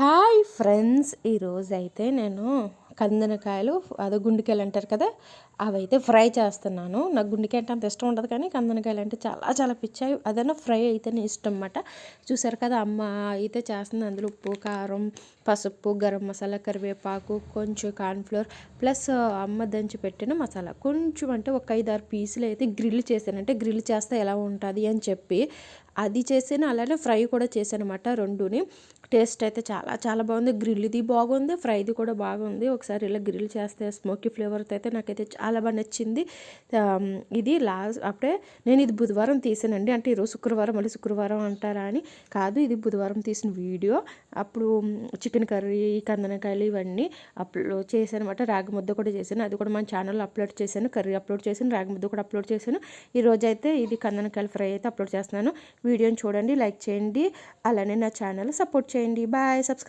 Hi friends ఈరోజు అయితే నేను కందనకాయలు అదే గుండెకాయలు అంటారు కదా అవి అయితే ఫ్రై చేస్తున్నాను. నాకు గుండెకాయ అంటే అంత ఇష్టం ఉండదు కానీ కందనకాయలు అంటే చాలా చాలా పిచ్చాయి. అదైనా ఫ్రై అయితేనే ఇష్టం అన్నమాట. చూసారు కదా అమ్మ అయితే చేస్తుంది. అందులో ఉప్పు కారం పసుపు గరం మసాలా కరివేపాకు కొంచెం కార్న్ఫ్లోర్ ప్లస్ అమ్మ దంచి పెట్టిన మసాలా. కొంచెం అంటే ఒక ఐదు ఆరు పీసులు అయితే గ్రిల్ చేశానంటే గ్రిల్ చేస్తే ఎలా ఉంటుంది అని చెప్పి అది చేసాను అలానే ఫ్రై కూడా చేశాను అనమాట రెండుని. టేస్ట్ అయితే చాలా చాలా బాగుంది. గ్రిల్ది బాగుంది ఫ్రైది కూడా బాగుంది. ఒకసారి ఇలా గ్రిల్ చేస్తే స్మోకీ ఫ్లేవర్తో అయితే నాకైతే చాలా బాగా నచ్చింది. ఇది లాస్ట్ అప్పుడే నేను ఇది బుధవారం తీసానండి. అంటే ఈరోజు శుక్రవారం మళ్ళీ శుక్రవారం అంటారా అని కాదు. ఇది బుధవారం తీసిన వీడియో. అప్పుడు చికెన్ కర్రీ కందనకాయలు ఇవన్నీ అప్లోడ్ చేశాను అనమాట రాగి ముద్ద కూడా చేశాను. అది కూడా మన ఛానల్లో అప్లోడ్ చేశాను. కర్రీ అప్లోడ్ చేశాను. రాగి ముద్ద కూడా అప్లోడ్ చేశాను. ఈరోజు అయితే ఇది కందనకాయలు ఫ్రై అయితే అప్లోడ్ చేస్తున్నాను. వీడియోని చూడండి లైక్ చేయండి అలానే నా ఛానల్ సపోర్ట్ చేయండి. Bye subscribe